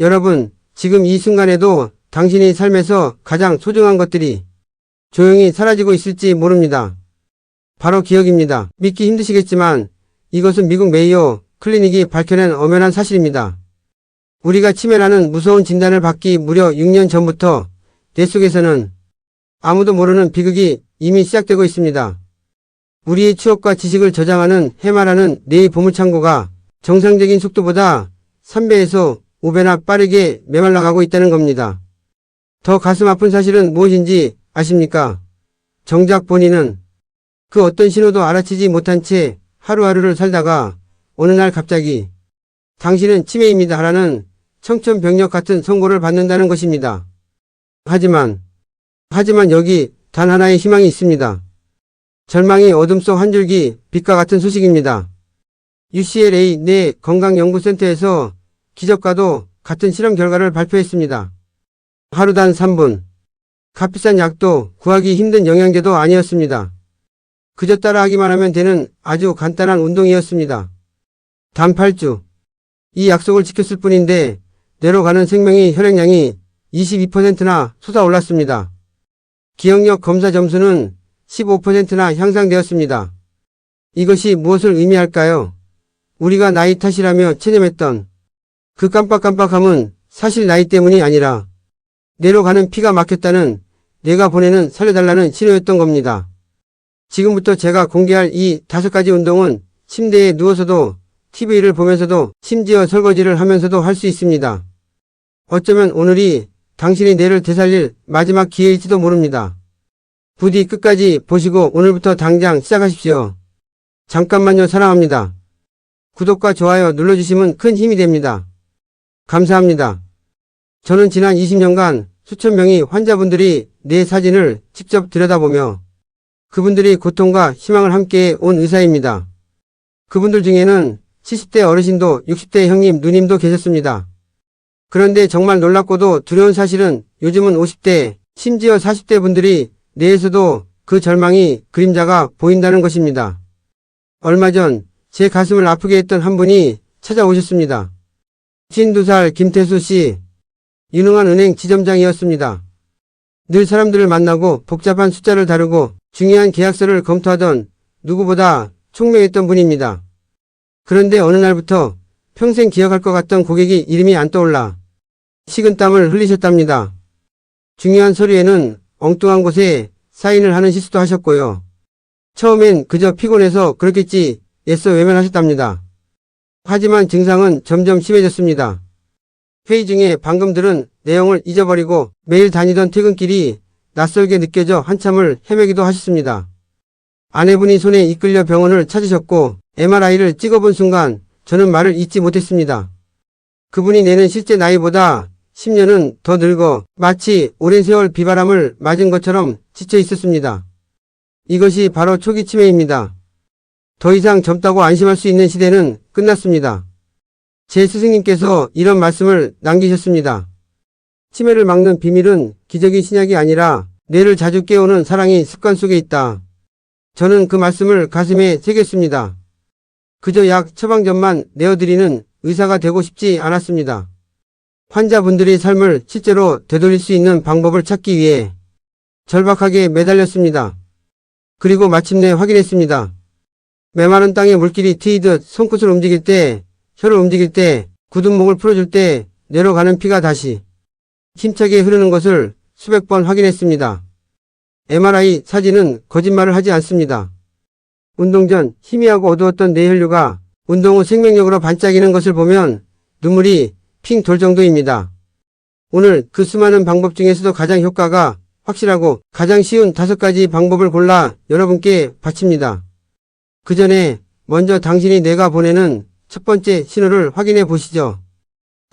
여러분, 지금 이 순간에도 당신의 삶에서 가장 소중한 것들이 조용히 사라지고 있을지 모릅니다. 바로 기억입니다. 믿기 힘드시겠지만 이것은 미국 메이오 클리닉이 밝혀낸 엄연한 사실입니다. 우리가 치매라는 무서운 진단을 받기 무려 6년 전부터 뇌 속에서는 아무도 모르는 비극이 이미 시작되고 있습니다. 우리의 추억과 지식을 저장하는 해마라는 뇌의 보물창고가 정상적인 속도보다 3배에서 5배나 빠르게 메말라가고 있다는 겁니다. 더 가슴 아픈 사실은 무엇인지 아십니까? 정작 본인은 그 어떤 신호도 알아채지 못한 채 하루하루를 살다가 어느 날 갑자기 당신은 치매입니다 하라는 청천벽력 같은 선고를 받는다는 것입니다. 하지만 하지만 여기 단 하나의 희망이 있습니다. 절망의 어둠 속 한 줄기 빛과 같은 소식입니다. UCLA 내 건강연구센터에서 기적과도 같은 실험 결과를 발표했습니다. 하루 단 3분. 값비싼 약도 구하기 힘든 영양제도 아니었습니다. 그저 따라 하기만 하면 되는 아주 간단한 운동이었습니다. 단 8주. 이 약속을 지켰을 뿐인데 뇌로 가는 생명의 혈액량이 22%나 솟아올랐습니다. 기억력 검사 점수는 15%나 향상되었습니다. 이것이 무엇을 의미할까요? 우리가 나이 탓이라며 체념했던 그 깜빡깜빡함은 사실 나이 때문이 아니라 뇌로 가는 피가 막혔다는 내가 보내는 살려달라는 신호였던 겁니다. 지금부터 제가 공개할 이 다섯 가지 운동은 침대에 누워서도 TV를 보면서도 심지어 설거지를 하면서도 할 수 있습니다. 어쩌면 오늘이 당신의 뇌를 되살릴 마지막 기회일지도 모릅니다. 부디 끝까지 보시고 오늘부터 당장 시작하십시오. 잠깐만요 사랑합니다. 구독과 좋아요 눌러주시면 큰 힘이 됩니다. 감사합니다. 저는 지난 20년간 수천 명의 환자분들이 내 사진을 직접 들여다보며 그분들의 고통과 희망을 함께 온 의사입니다. 그분들 중에는 70대 어르신도 60대 형님, 누님도 계셨습니다. 그런데 정말 놀랍고도 두려운 사실은 요즘은 50대, 심지어 40대 분들이 뇌에서도 그 절망이 그림자가 보인다는 것입니다. 얼마 전 제 가슴을 아프게 했던 한 분이 찾아오셨습니다. 52살 김태수 씨, 유능한 은행 지점장이었습니다. 늘 사람들을 만나고 복잡한 숫자를 다루고 중요한 계약서를 검토하던 누구보다 총명했던 분입니다. 그런데 어느 날부터 평생 기억할 것 같던 고객이 이름이 안 떠올라 식은땀을 흘리셨답니다. 중요한 서류에는 엉뚱한 곳에 사인을 하는 실수도 하셨고요. 처음엔 그저 피곤해서 그렇겠지 애써 외면하셨답니다. 하지만 증상은 점점 심해졌습니다. 회의 중에 방금 들은 내용을 잊어버리고 매일 다니던 퇴근길이 낯설게 느껴져 한참을 헤매기도 하셨습니다. 아내분이 손에 이끌려 병원을 찾으셨고 MRI를 찍어본 순간 저는 말을 잊지 못했습니다. 그분이 내는 실제 나이보다 10년은 더 늙어 마치 오랜 세월 비바람을 맞은 것처럼 지쳐 있었습니다. 이것이 바로 초기 치매입니다. 더 이상 젊다고 안심할 수 있는 시대는 끝났습니다. 제 스승님께서 이런 말씀을 남기셨습니다. 치매를 막는 비밀은 기적의 신약이 아니라 뇌를 자주 깨우는 사랑이 습관 속에 있다. 저는 그 말씀을 가슴에 새겼습니다. 그저 약 처방전만 내어드리는 의사가 되고 싶지 않았습니다. 환자분들의 삶을 실제로 되돌릴 수 있는 방법을 찾기 위해 절박하게 매달렸습니다. 그리고 마침내 확인했습니다. 메마른 땅에 물길이 트이듯 손끝을 움직일 때, 혀를 움직일 때, 굳은 목을 풀어줄 때 뇌로 가는 피가 다시 힘차게 흐르는 것을 수백 번 확인했습니다. MRI 사진은 거짓말을 하지 않습니다. 운동 전 희미하고 어두웠던 뇌 혈류가 운동 후 생명력으로 반짝이는 것을 보면 눈물이 핑 돌 정도입니다. 오늘 그 수많은 방법 중에서도 가장 효과가 확실하고 가장 쉬운 다섯 가지 방법을 골라 여러분께 바칩니다. 그 전에 먼저 당신이 뇌가 보내는 첫 번째 신호를 확인해 보시죠.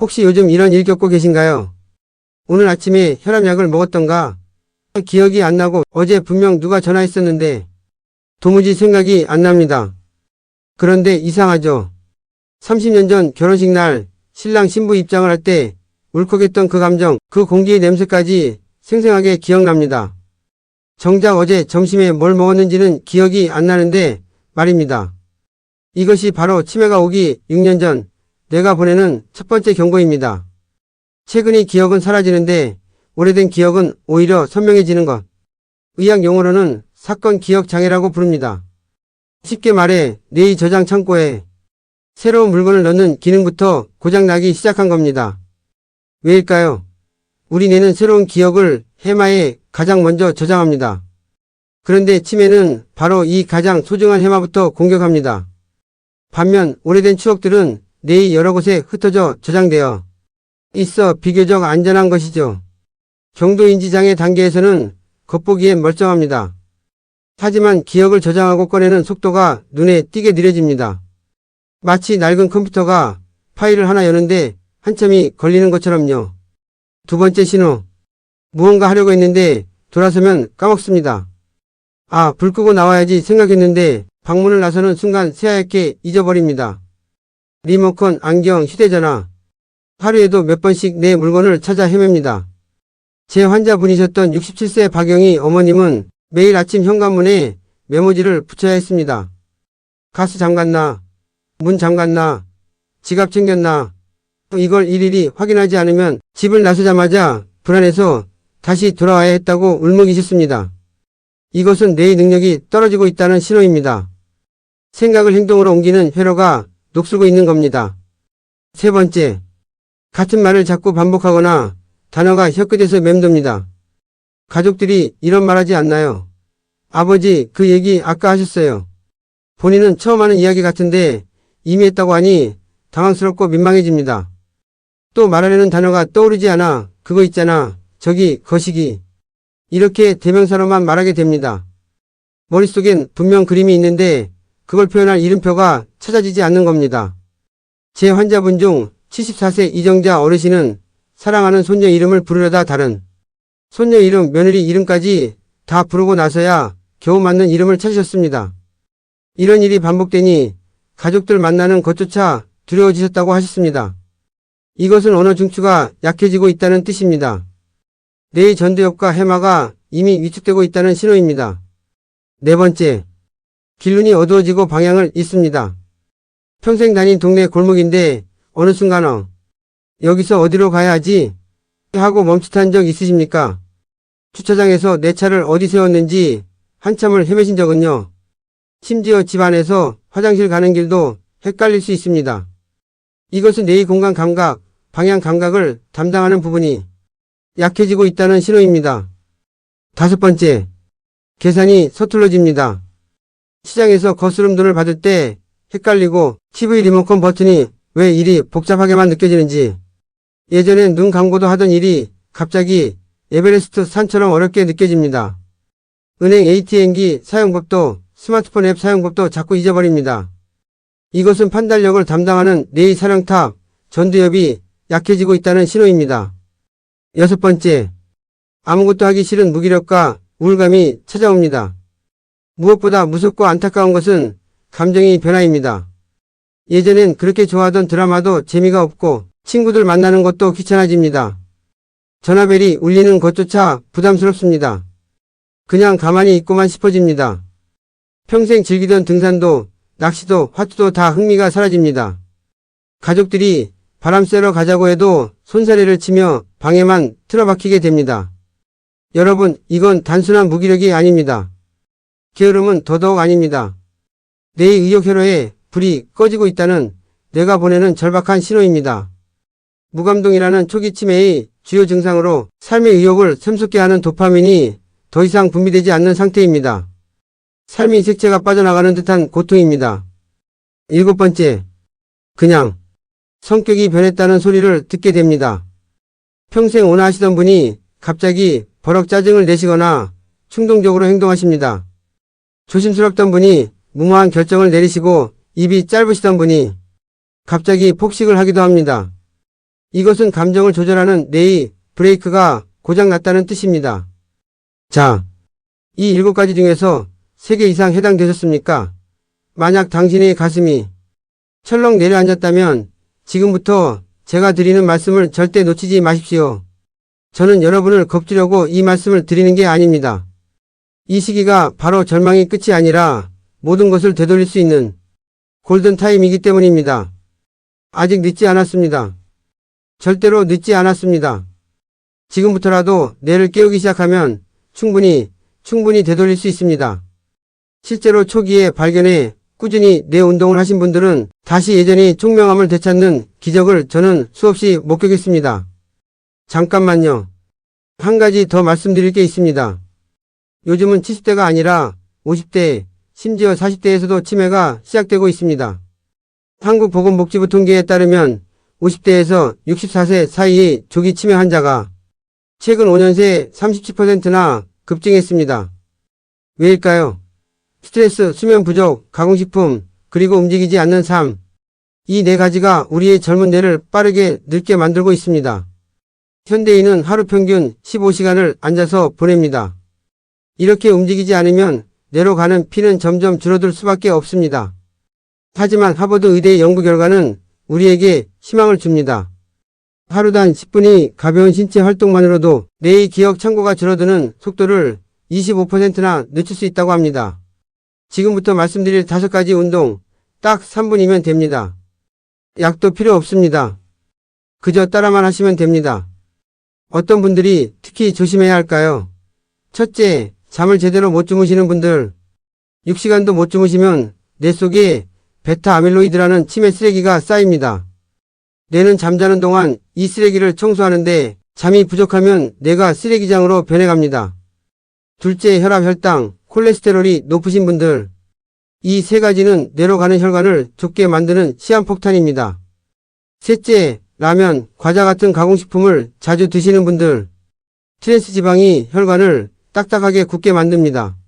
혹시 요즘 이런 일 겪고 계신가요? 오늘 아침에 혈압약을 먹었던가? 기억이 안 나고 어제 분명 누가 전화했었는데 도무지 생각이 안 납니다. 그런데 이상하죠. 30년 전 결혼식 날 신랑 신부 입장을 할 때 울컥했던 그 감정, 그 공기의 냄새까지 생생하게 기억납니다. 정작 어제 점심에 뭘 먹었는지는 기억이 안 나는데 말입니다. 이것이 바로 치매가 오기 6년 전 내가 보내는 첫 번째 경고입니다. 최근의 기억은 사라지는데 오래된 기억은 오히려 선명해지는 것. 의학 용어로는 사건 기억 장애라고 부릅니다. 쉽게 말해 뇌의 저장 창고에 새로운 물건을 넣는 기능부터 고장나기 시작한 겁니다. 왜일까요? 우리 뇌는 새로운 기억을 해마에 가장 먼저 저장합니다. 그런데 치매는 바로 이 가장 소중한 해마부터 공격합니다. 반면 오래된 추억들은 뇌의 여러 곳에 흩어져 저장되어 있어 비교적 안전한 것이죠. 경도인지 장애 단계에서는 겉보기엔 멀쩡합니다. 하지만 기억을 저장하고 꺼내는 속도가 눈에 띄게 느려집니다. 마치 낡은 컴퓨터가 파일을 하나 여는데 한참이 걸리는 것처럼요. 두 번째 신호. 무언가 하려고 했는데 돌아서면 까먹습니다. 아, 불 끄고 나와야지 생각했는데 방문을 나서는 순간 새하얗게 잊어버립니다. 리모컨, 안경, 휴대전화. 하루에도 몇 번씩 내 물건을 찾아 헤맵니다. 제 환자분이셨던 67세 박영희 어머님은 매일 아침 현관문에 메모지를 붙여야 했습니다. 가스 잠갔나? 문 잠갔나? 지갑 챙겼나? 이걸 일일이 확인하지 않으면 집을 나서자마자 불안해서 다시 돌아와야 했다고 울먹이셨습니다. 이것은 뇌의 능력이 떨어지고 있다는 신호입니다. 생각을 행동으로 옮기는 회로가 녹슬고 있는 겁니다. 세 번째, 같은 말을 자꾸 반복하거나 단어가 혀끝에서 맴돕니다. 가족들이 이런 말하지 않나요? 아버지, 그 얘기 아까 하셨어요. 본인은 처음 하는 이야기 같은데 이미 했다고 하니 당황스럽고 민망해집니다. 또 말하려는 단어가 떠오르지 않아 그거 있잖아, 저기, 거시기. 이렇게 대명사로만 말하게 됩니다. 머릿속엔 분명 그림이 있는데 그걸 표현할 이름표가 찾아지지 않는 겁니다. 제 환자분 중 74세 이정자 어르신은 사랑하는 손녀 이름을 부르려다 다른 손녀 이름, 며느리 이름까지 다 부르고 나서야 겨우 맞는 이름을 찾으셨습니다. 이런 일이 반복되니 가족들 만나는 것조차 두려워지셨다고 하셨습니다. 이것은 언어 중추가 약해지고 있다는 뜻입니다. 뇌의 전두엽과 해마가 이미 위축되고 있다는 신호입니다. 네 번째, 길눈이 어두워지고 방향을 잃습니다. 평생 다닌 동네 골목인데 어느 순간 어, 여기서 어디로 가야 하지? 하고 멈칫한 적 있으십니까? 주차장에서 내 차를 어디 세웠는지 한참을 헤매신 적은요. 심지어 집 안에서 화장실 가는 길도 헷갈릴 수 있습니다. 이것은 뇌의 공간 감각, 방향 감각을 담당하는 부분이 약해지고 있다는 신호입니다. 다섯 번째, 계산이 서툴러집니다. 시장에서 거스름 돈을 받을 때 헷갈리고 TV 리모컨 버튼이 왜 일이 복잡하게만 느껴지는지 예전엔 눈 감고도 하던 일이 갑자기 에베레스트 산처럼 어렵게 느껴집니다. 은행 ATM기 사용법도 스마트폰 앱 사용법도 자꾸 잊어버립니다. 이것은 판단력을 담당하는 뇌의 사령탑, 전두엽이 약해지고 있다는 신호입니다. 여섯 번째, 아무것도 하기 싫은 무기력과 우울감이 찾아옵니다. 무엇보다 무섭고 안타까운 것은 감정의 변화입니다. 예전엔 그렇게 좋아하던 드라마도 재미가 없고 친구들 만나는 것도 귀찮아집니다. 전화벨이 울리는 것조차 부담스럽습니다. 그냥 가만히 있고만 싶어집니다. 평생 즐기던 등산도, 낚시도, 화투도 다 흥미가 사라집니다. 가족들이 바람 쐬러 가자고 해도 손사래를 치며 방에만 틀어박히게 됩니다. 여러분, 이건 단순한 무기력이 아닙니다. 게으름은 더더욱 아닙니다. 뇌의 의욕회로에 불이 꺼지고 있다는 뇌가 보내는 절박한 신호입니다. 무감동이라는 초기 치매의 주요 증상으로 삶의 의욕을 샘솟게 하는 도파민이 더 이상 분비되지 않는 상태입니다. 삶의 색채가 빠져나가는 듯한 고통입니다. 일곱 번째, 그냥 성격이 변했다는 소리를 듣게 됩니다. 평생 온화하시던 분이 갑자기 버럭 짜증을 내시거나 충동적으로 행동하십니다. 조심스럽던 분이 무모한 결정을 내리시고 입이 짧으시던 분이 갑자기 폭식을 하기도 합니다. 이것은 감정을 조절하는 뇌의 브레이크가 고장났다는 뜻입니다. 자, 이 일곱 가지 중에서 세 개 이상 해당되셨습니까? 만약 당신의 가슴이 철렁 내려앉았다면 지금부터 제가 드리는 말씀을 절대 놓치지 마십시오. 저는 여러분을 겁주려고 이 말씀을 드리는 게 아닙니다. 이 시기가 바로 절망의 끝이 아니라 모든 것을 되돌릴 수 있는 골든타임이기 때문입니다. 아직 늦지 않았습니다. 절대로 늦지 않았습니다. 지금부터라도 뇌를 깨우기 시작하면 충분히, 충분히 되돌릴 수 있습니다. 실제로 초기에 발견해 꾸준히 뇌 운동을 하신 분들은 다시 예전의 총명함을 되찾는 기적을 저는 수없이 목격했습니다. 잠깐만요. 한 가지 더 말씀드릴 게 있습니다. 요즘은 70대가 아니라 50대, 심지어 40대에서도 치매가 시작되고 있습니다. 한국보건복지부 통계에 따르면 50대에서 64세 사이의 조기 치매 환자가 최근 5년 새 37%나 급증했습니다. 왜일까요? 스트레스, 수면 부족, 가공식품, 그리고 움직이지 않는 삶. 이 네 가지가 우리의 젊은 뇌를 빠르게 늙게 만들고 있습니다. 현대인은 하루 평균 15시간을 앉아서 보냅니다. 이렇게 움직이지 않으면 뇌로 가는 피는 점점 줄어들 수밖에 없습니다. 하지만 하버드 의대 연구 결과는 우리에게 희망을 줍니다. 하루단 10분이 가벼운 신체 활동만으로도 뇌의 기억 창고가 줄어드는 속도를 25%나 늦출 수 있다고 합니다. 지금부터 말씀드릴 다섯 가지 운동 딱 3분이면 됩니다. 약도 필요 없습니다. 그저 따라만 하시면 됩니다. 어떤 분들이 특히 조심해야 할까요? 첫째, 잠을 제대로 못 주무시는 분들. 6시간도 못 주무시면 뇌 속에 베타 아밀로이드라는 치매 쓰레기가 쌓입니다. 뇌는 잠자는 동안 이 쓰레기를 청소하는데 잠이 부족하면 뇌가 쓰레기장으로 변해갑니다. 둘째, 혈압, 혈당, 콜레스테롤이 높으신 분들. 이 세 가지는 뇌로 가는 혈관을 좁게 만드는 시한폭탄입니다. 셋째, 라면, 과자 같은 가공식품을 자주 드시는 분들. 트랜스 지방이 혈관을 딱딱하게 굳게 만듭니다.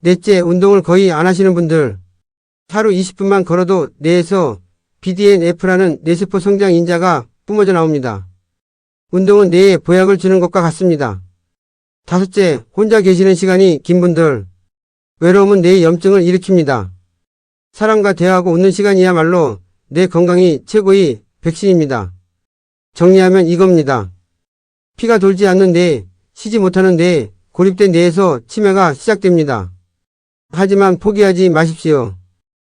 넷째, 운동을 거의 안 하시는 분들. 하루 20분만 걸어도 뇌에서 BDNF라는 뇌세포 성장 인자가 뿜어져 나옵니다. 운동은 뇌에 보약을 주는 것과 같습니다. 다섯째, 혼자 계시는 시간이 긴 분들. 외로움은 뇌의 염증을 일으킵니다. 사람과 대화하고 웃는 시간이야말로 뇌 건강이 최고의 백신입니다. 정리하면 이겁니다. 피가 돌지 않는 뇌, 쉬지 못하는 뇌, 고립된 뇌에서 치매가 시작됩니다. 하지만 포기하지 마십시오.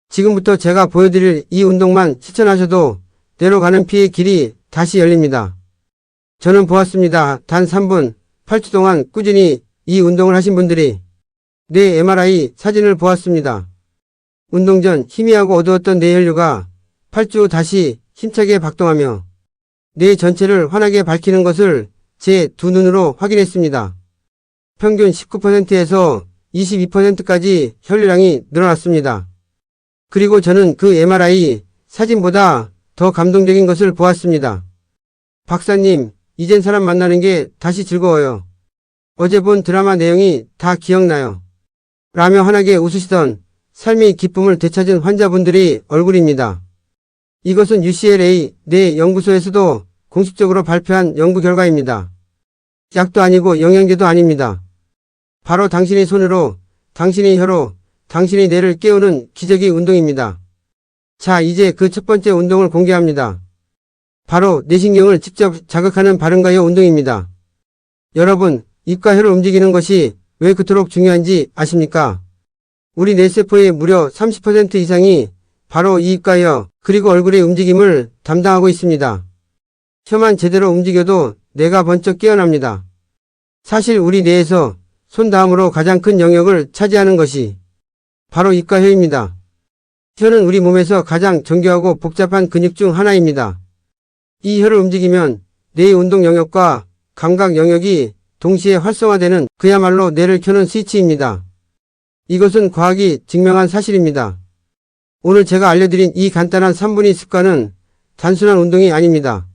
지금부터 제가 보여드릴 이 운동만 실천하셔도 뇌로 가는 피의 길이 다시 열립니다. 저는 보았습니다. 단 3분, 8주 동안 꾸준히 이 운동을 하신 분들이 뇌 MRI 사진을 보았습니다. 운동 전 희미하고 어두웠던 뇌 혈류가 8주 후 다시 힘차게 박동하며 뇌 전체를 환하게 밝히는 것을 제 두 눈으로 확인했습니다. 평균 19%에서 22%까지 혈류량이 늘어났습니다. 그리고 저는 그 MRI 사진보다 더 감동적인 것을 보았습니다. 박사님, 이젠 사람 만나는 게 다시 즐거워요. 어제 본 드라마 내용이 다 기억나요. 라며 환하게 웃으시던 삶의 기쁨을 되찾은 환자분들의 얼굴입니다. 이것은 UCLA 내 연구소에서도 공식적으로 발표한 연구 결과입니다. 약도 아니고 영양제도 아닙니다. 바로 당신의 손으로, 당신의 혀로, 당신의 뇌를 깨우는 기적의 운동입니다. 자, 이제 그 첫 번째 운동을 공개합니다. 바로 뇌신경을 직접 자극하는 발음과 혀 운동입니다. 여러분, 입과 혀를 움직이는 것이 왜 그토록 중요한지 아십니까? 우리 뇌세포의 무려 30% 이상이 바로 이 입과 혀, 그리고 얼굴의 움직임을 담당하고 있습니다. 혀만 제대로 움직여도 뇌가 번쩍 깨어납니다. 사실 우리 뇌에서 손 다음으로 가장 큰 영역을 차지하는 것이 바로 입과 혀입니다. 혀는 우리 몸에서 가장 정교하고 복잡한 근육 중 하나입니다. 이 혀를 움직이면 뇌의 운동 영역과 감각 영역이 동시에 활성화되는 그야말로 뇌를 켜는 스위치입니다. 이것은 과학이 증명한 사실입니다. 오늘 제가 알려드린 이 간단한 3분의 습관은 단순한 운동이 아닙니다.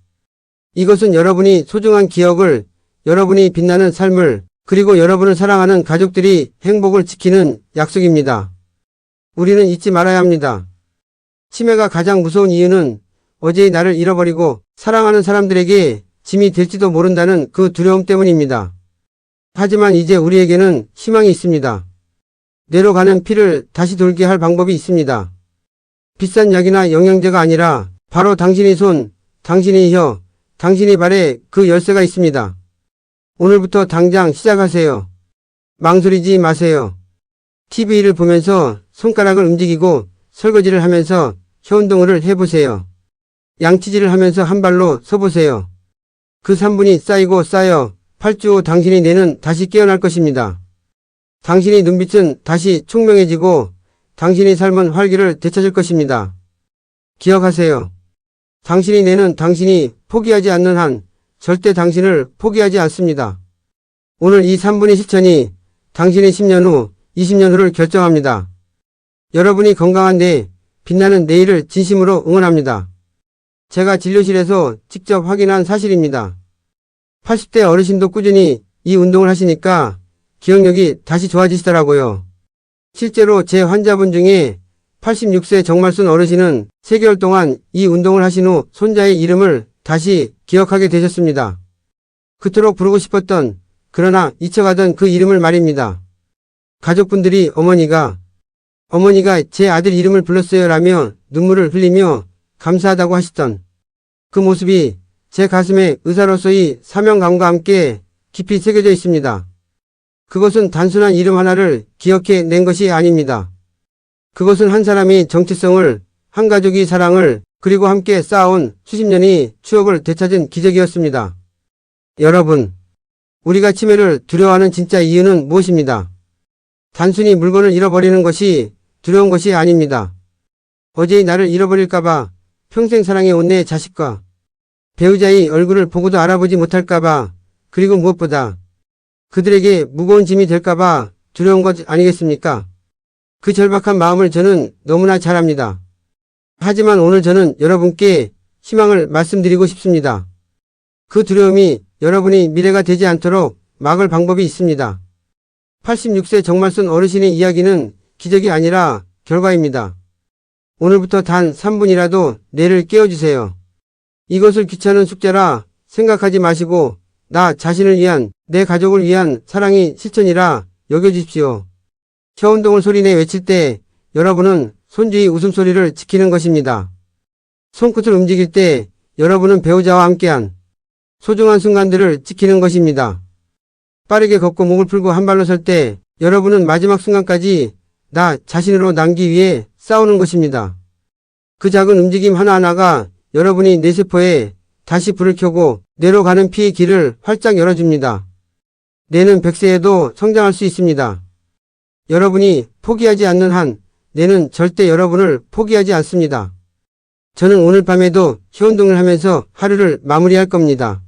이것은 여러분이 소중한 기억을, 여러분이 빛나는 삶을, 그리고 여러분을 사랑하는 가족들이 행복을 지키는 약속입니다. 우리는 잊지 말아야 합니다. 치매가 가장 무서운 이유는 어제의 나를 잃어버리고 사랑하는 사람들에게 짐이 될지도 모른다는 그 두려움 때문입니다. 하지만 이제 우리에게는 희망이 있습니다. 뇌로 가는 피를 다시 돌게 할 방법이 있습니다. 비싼 약이나 영양제가 아니라 바로 당신의 손, 당신의 혀, 당신의 발에 그 열쇠가 있습니다. 오늘부터 당장 시작하세요. 망설이지 마세요. TV를 보면서 손가락을 움직이고 설거지를 하면서 혀 운동을 해보세요. 양치질을 하면서 한 발로 서보세요. 그 3분이 쌓이고 쌓여 8주 후 당신의 뇌는 다시 깨어날 것입니다. 당신의 눈빛은 다시 총명해지고 당신의 삶은 활기를 되찾을 것입니다. 기억하세요. 당신의 뇌는 당신이 포기하지 않는 한 절대 당신을 포기하지 않습니다. 오늘 이 3분의 실천이 당신의 10년 후, 20년 후를 결정합니다. 여러분이 건강한 뇌, 빛나는 내일을 진심으로 응원합니다. 제가 진료실에서 직접 확인한 사실입니다. 80대 어르신도 꾸준히 이 운동을 하시니까 기억력이 다시 좋아지시더라고요. 실제로 제 환자분 중에 86세 정말순 어르신은 3개월 동안 이 운동을 하신 후 손자의 이름을 다시 기억하게 되셨습니다. 그토록 부르고 싶었던 그러나 잊혀가던 그 이름을 말입니다. 가족분들이 어머니가 어머니가 제 아들 이름을 불렀어요 라며 눈물을 흘리며 감사하다고 하시던 그 모습이 제 가슴에 의사로서의 사명감과 함께 깊이 새겨져 있습니다. 그것은 단순한 이름 하나를 기억해 낸 것이 아닙니다. 그것은 한 사람이 정체성을, 한 가족이 사랑을, 그리고 함께 쌓아온 수십 년의 추억을 되찾은 기적이었습니다. 여러분, 우리가 치매를 두려워하는 진짜 이유는 무엇입니다? 단순히 물건을 잃어버리는 것이 두려운 것이 아닙니다. 어제의 나를 잃어버릴까봐 평생 사랑해온 내 자식과 배우자의 얼굴을 보고도 알아보지 못할까봐 그리고 무엇보다 그들에게 무거운 짐이 될까봐 두려운 것 아니겠습니까? 그 절박한 마음을 저는 너무나 잘 압니다. 하지만 오늘 저는 여러분께 희망을 말씀드리고 싶습니다. 그 두려움이 여러분이 미래가 되지 않도록 막을 방법이 있습니다. 86세 정말 쓴 어르신의 이야기는 기적이 아니라 결과입니다. 오늘부터 단 3분이라도 뇌를 깨워주세요. 이것을 귀찮은 숙제라 생각하지 마시고 나 자신을 위한 내 가족을 위한 사랑이 실천이라 여겨주십시오. 혀운동을 소리내 외칠 때 여러분은 손주의 웃음소리를 지키는 것입니다. 손끝을 움직일 때 여러분은 배우자와 함께한 소중한 순간들을 지키는 것입니다. 빠르게 걷고 목을 풀고 한 발로 설 때 여러분은 마지막 순간까지 나 자신으로 남기 위해 싸우는 것입니다. 그 작은 움직임 하나하나가 여러분이 뇌세포에 다시 불을 켜고 뇌로 가는 피의 길을 활짝 열어줍니다. 뇌는 100세에도 성장할 수 있습니다. 여러분이 포기하지 않는 한 뇌는 절대 여러분을 포기하지 않습니다. 저는 오늘 밤에도 혀운동을 하면서 하루를 마무리할 겁니다.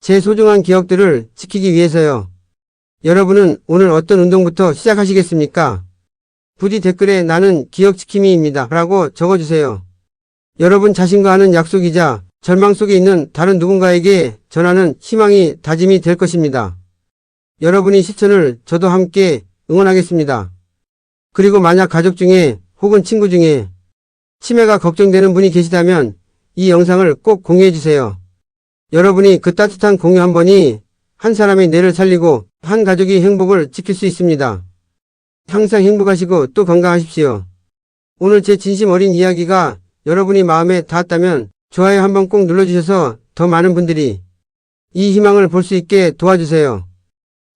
제 소중한 기억들을 지키기 위해서요. 여러분은 오늘 어떤 운동부터 시작하시겠습니까? 부디 댓글에 나는 기억 지킴이입니다. 라고 적어주세요. 여러분 자신과 하는 약속이자 절망 속에 있는 다른 누군가에게 전하는 희망이 다짐이 될 것입니다. 여러분의 실천을 저도 함께 응원하겠습니다. 그리고 만약 가족 중에 혹은 친구 중에 치매가 걱정되는 분이 계시다면 이 영상을 꼭 공유해 주세요. 여러분이 그 따뜻한 공유 한 번이 한 사람의 뇌를 살리고 한 가족의 행복을 지킬 수 있습니다. 항상 행복하시고 또 건강하십시오. 오늘 제 진심 어린 이야기가 여러분이 마음에 닿았다면 좋아요 한번 꼭 눌러주셔서 더 많은 분들이 이 희망을 볼 수 있게 도와주세요.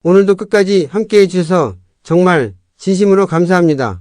오늘도 끝까지 함께 해 주셔서 정말 진심으로 감사합니다.